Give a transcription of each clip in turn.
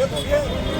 何?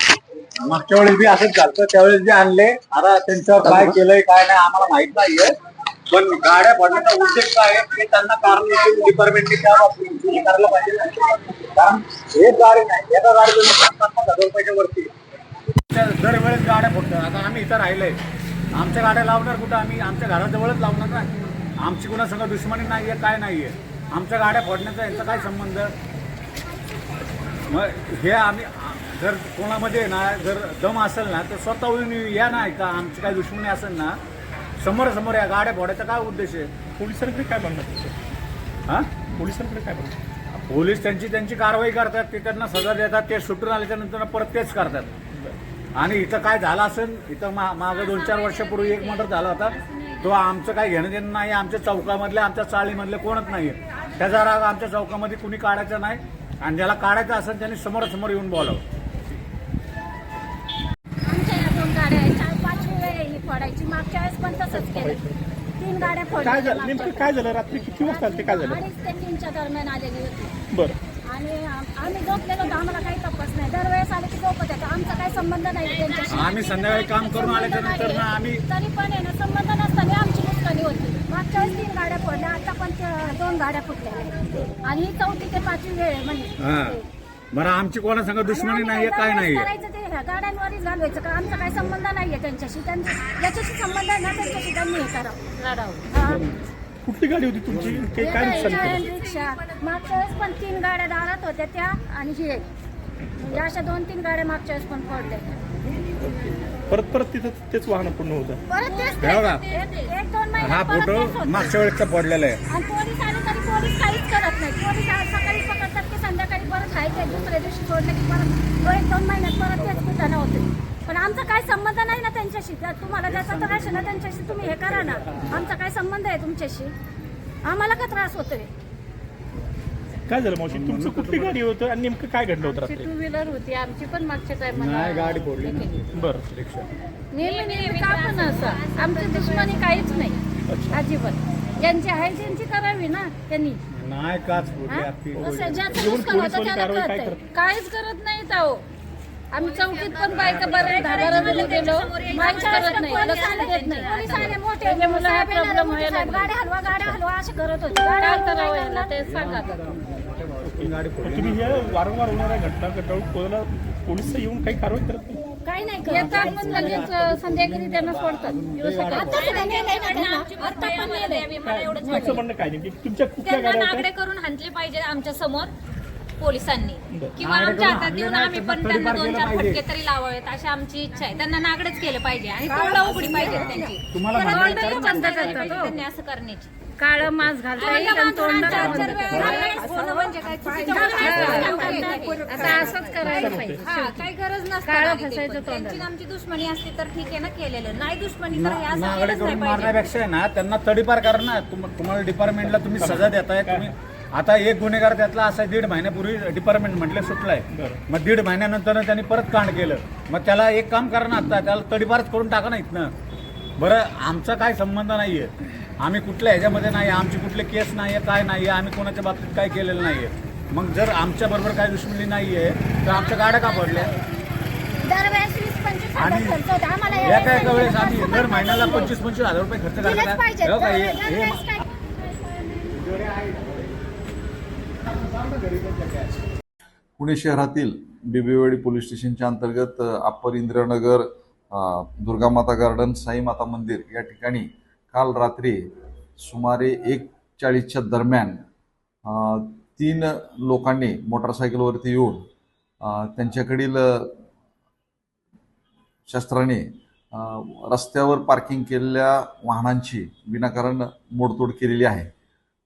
मागच्या वेळेस बी असंच झालं. त्यावेळेस बी आणले. आता त्यांच्यावर काय केलंय काय नाही आम्हाला माहीत नाहीये. पण गाड्या पडण्याचा उद्देश काय आहे? हे त्यांना कारण डिपार्टमेंटने त्या बाबतीत हे करायला पाहिजे. ना. कारण हे गाडी नाही एका गाडी पन्नास हजार रुपयाच्या वरती दरवेळेस गाड्या फुटतात आता आम्ही इथं राहिलोय. आमच्या गाड्या लावणार कुठं? आम्ही आमच्या घराजवळच लावणार ना. आमची कुणा संग दुश्मनी नाहीये काय नाहीये. आमच्या गाड्या फोडण्याचा यांचा काय संबंध? मग हे आम्ही जर कोणामध्ये ना जर दम असेल ना तर स्वतःहून या ना का आमची काय दुश्मनी असेल ना समोर समोर या गाड्या फोडायचा काय उद्देश आहे? पोलिसांकडे काय म्हणणं तुमचं? हा? पोलिसांकडे काय म्हणणं पोलीस त्यांची त्यांची कारवाई करतात ते त्यांना सजा देतात ते सुटून आल्याच्यानंतर परत तेच करतात. आणि इथं काय झालं असेल इथं मा मागं दोन चार वर्षापूर्वी एक मर्डर झाला होता. तो आमचं काही घेणं देणं नाही आमच्या चौकामधले आमच्या चाळीमधले कोणच नाही. त्याचा राग आमच्या चौकामध्ये कुणी काढायचा नाही. आणि ज्याला काढायचं असेल त्यांनी समोरासमोर येऊन बोलावं. फोडायची. मागच्या वेळेस पण तसंच केलं. तीन गाड्या फोडल्या काय झालं? नेमकं. काय झालं? रात्री किती वाजता आलं ते काय झालं? अडीच ते तीनच्या दरम्यान आलेली होती. बरं. आणि आम- आम्ही झोपलेलो होतो. आम्हाला काही तपास नाही. दरवेळेस आले की झोपत येतो आमचा काही संबंध नाही त्यांच्याशी. आम्ही संध्याकाळी काम करून आल्याच्यानंतर ना. आम्ही तरी पण आहे ना संबंध नसताना आमची नुकसानी होती. मागच्या वेळेस तीन गाड्या फोडल्या. आता पण त्या दोन गाड्या फुटल्या. आणि ही चौथी ते पाचवी वेळ आहे हा. म्हणजे बरं आमची कोणा संग दुश्मनी नाहीये काय नाहीये? करायचं ते ह्या गाड्यांवरच घालवायचं का आमचा काही संबंध नाहीये त्यांच्याशी. त्यांच्या ज्याच्याशी संबंध आहे ना त्यांच्याशी त्यांनी हे करावं हा. कुठली गाडी होती तुमची? ते काय नुकसान रिक्षा मागच्या वेळेस पण तीन गाड्या दारात होत्या त्या आणि ही. एक म्हणजे अशा दोन तीन गाड्या मागच्या वेळेस पण पडल्या. परत परत तिथं तेच वाहन पूर्ण होतं. परत तेच हे बघा. तेच. एक एक दोन महिने हा परत फोटो तेच होतं. मागच्या वेळेसचा पडलेला आहे. आणि पोलीस आले पोलीस काहीच करत नाही. पोलीस सकाळी पकडतात की संध्याकाळी परत आहे दुसऱ्या दिवशी सोडलं की परत एक दोन महिन्यात परत तेच कुठं होते पण आमचा काय संबंध नाही ना त्यांच्याशी. त्या तुम्हाला ज्याचा त्रास आहे ना त्यांच्याशी तुम्ही हे करा ना. आमचा काय संबंध आहे तुमच्याशी. आम्हाला का त्रास होतोय? काय झालं मावशी? तुमचं कुठली गाडी होतं आणि नेमकं काय घडलं होतं रात्री? टू व्हीलर होती. आमची पण मागच्या टायमाला नाही गाडी फोडली ना. बरं. रिक्षा. नेहमी नेहमी का पण असं? आमची दुश्मनी काहीच नाही. अजिबात. ज्यांची आहे त्यांची करावी ना त्यांनी. नाही काच हा? असं ज्याचं नुकसान होतं त्याला कळतंय. काहीच करत नाहीत अहो. आम्ही चौकीत पण बायका बरं घरामध्ये गेलो. करत नाही. लक्ष देत नाही. त्याच्यामुळे हा व्हायला. गाड्या हलवा गाड्या हलवा असे करत होते. काय करावं याला? ते सांगा. तुम्ही या वारंवार होणाऱ्या घटना घडवून कोणाला पोलीस येऊन काही कारवाई करत नाही? काही नाही करत. येतात पण लगेच संध्याकाळी त्यांना सोडतात. आता सुद्धा नेलंय ना त्यांना. आता पण नेलंय. तुमचं म्हणणं काय नेमकी तुमच्या कुठल्या त्यांना गाड्या नागडे होत्या करून हाणले पाहिजे आमच्यासमोर पोलिसांनी. किंवा आमच्या हातात देऊन आम्ही पण त्यांना दोन चार. फटके तरी लावावेत अशी आमची इच्छा आहे त्यांना नागडेच केलं पाहिजे आणि तोंड उघडी पाहिजे त्यांची तुम्हाला तोंड पाहिजे हो. त्यांनी असं करण्याची काळं मास्क घालता येईल आणि बंद म्हणजे आता असंच करायला पाहिजे. हा. काही गरज काळं फसायचं पण. त्यांची तोंडाला. आमची दुश्मनी असती तर ठीक आहे ना केलेलं. नाही दुश्मनी तर असं नागडे केलंच करून नाही पाहिजे. मारण्यापेक्षा आहे ना त्यांना तडीपार करा ना तुम- तुम्हाला डिपार्टमेंटला तुम्ही सजा देताय तुम्ही आता एक गुन्हेगार त्यातला असा दीड महिन्यापूर्वी डिपार्टमेंट म्हटलं सुटलाय. मग दीड महिन्यानंतर त्यांनी परत कांड केलं. मग त्याला एक काम करा ना आता त्याला तडीपारच करून टाका ना इथनं. बरं आमचा काय संबंध नाहीये. आम्ही कुठल्या ह्याच्यामध्ये नाही आमची कुठले केस नाहीये काय नाहीये आम्ही कोणाच्या बाबतीत काय केलेलं नाहीये. मग जर आमच्या बरोबर काय दुश्मनी नाहीये तर आमच्या गाड्या का पडल्या? दरवेळेस वीस पंचवीस आणि हजार खर्च होतो. आम्हाला एका वेळेस आम्ही दर महिन्याला. पंचवीस पंचवीस हजार रुपये खर्च दिलेच करायला पाहिजे. हे दरवेळेस काय? पुणे शहरातील बिबेवाडी पोलीस स्टेशनच्या अंतर्गत अ, अप्पर इंदिरानगर अ, दुर्गामाता गार्डन साई माता मंदिर या ठिकाणी काल रात्री सुमारे एक चाळीसच्या दरम्यान तीन लोकांनी मोटरसायकलवरती येऊन त्यांच्याकडील शस्त्राने रस्त्यावर पार्किंग केलेल्या वाहनांची विनाकारण मोडतोड केलेली आहे.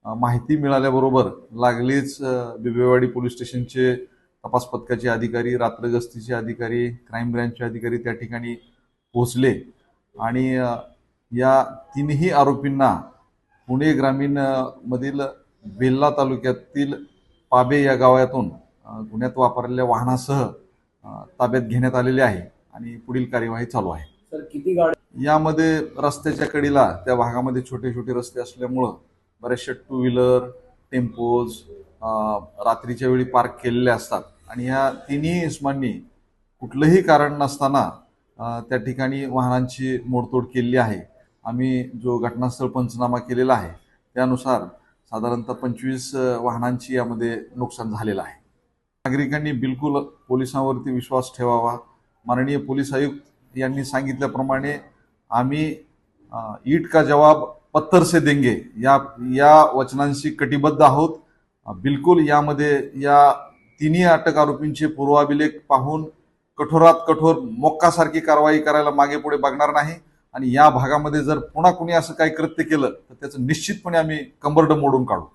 माहिती मिळाल्याबरोबर लागलीच बिबेवाडी पोलीस स्टेशनचे तपास पथकाचे अधिकारी रात्रगस्तीचे अधिकारी क्राईम ब्रँचचे अधिकारी त्या ठिकाणी पोहोचले आणि या तीनही आरोपींना पुणे ग्रामीण मधील बेल्ला तालुक्यातील पाबे या गावातून गुन्ह्यात वापरलेल्या वाहनासह ताब्यात घेण्यात आलेले आहे आणि पुढील कार्यवाही चालू आहे. सर किती गाड्या यामध्ये रस्त्याच्या कडेला त्या भागामध्ये छोटे छोटे रस्ते असल्यामुळं बऱ्याचशा टू व्हीलर टेम्पोज रात्रीच्या वेळी पार्क केलेले असतात. आणि ह्या तिन्ही इस्मांनी कुठलंही कारण नसताना त्या ठिकाणी वाहनांची मोडतोड केलेली आहे. आम्ही जो घटनास्थळ पंचनामा केलेला आहे त्यानुसार साधारणतः पंचवीस वाहनांची यामध्ये नुकसान झालेलं आहे. नागरिकांनी बिलकुल पोलिसांवरती विश्वास ठेवावा. माननीय पोलीस आयुक्त यांनी सांगितल्याप्रमाणे आम्ही ईट का जवाब पत्थर से देंगे या या वचनांशी कटिबद्ध आहोत. बिलकुल यामध्ये या तिन्ही अटक आरोपींचे पूर्वाभिलेख पाहून कठोरात कठोर मोक्कासारखी कारवाई करायला मागे पुढे बघणार नाही. आणि या भागामध्ये जर पुन्हा कुणी असं काही कृत्य केलं तर त्याचं निश्चितपणे आम्ही कंबरडं मोडून काढू.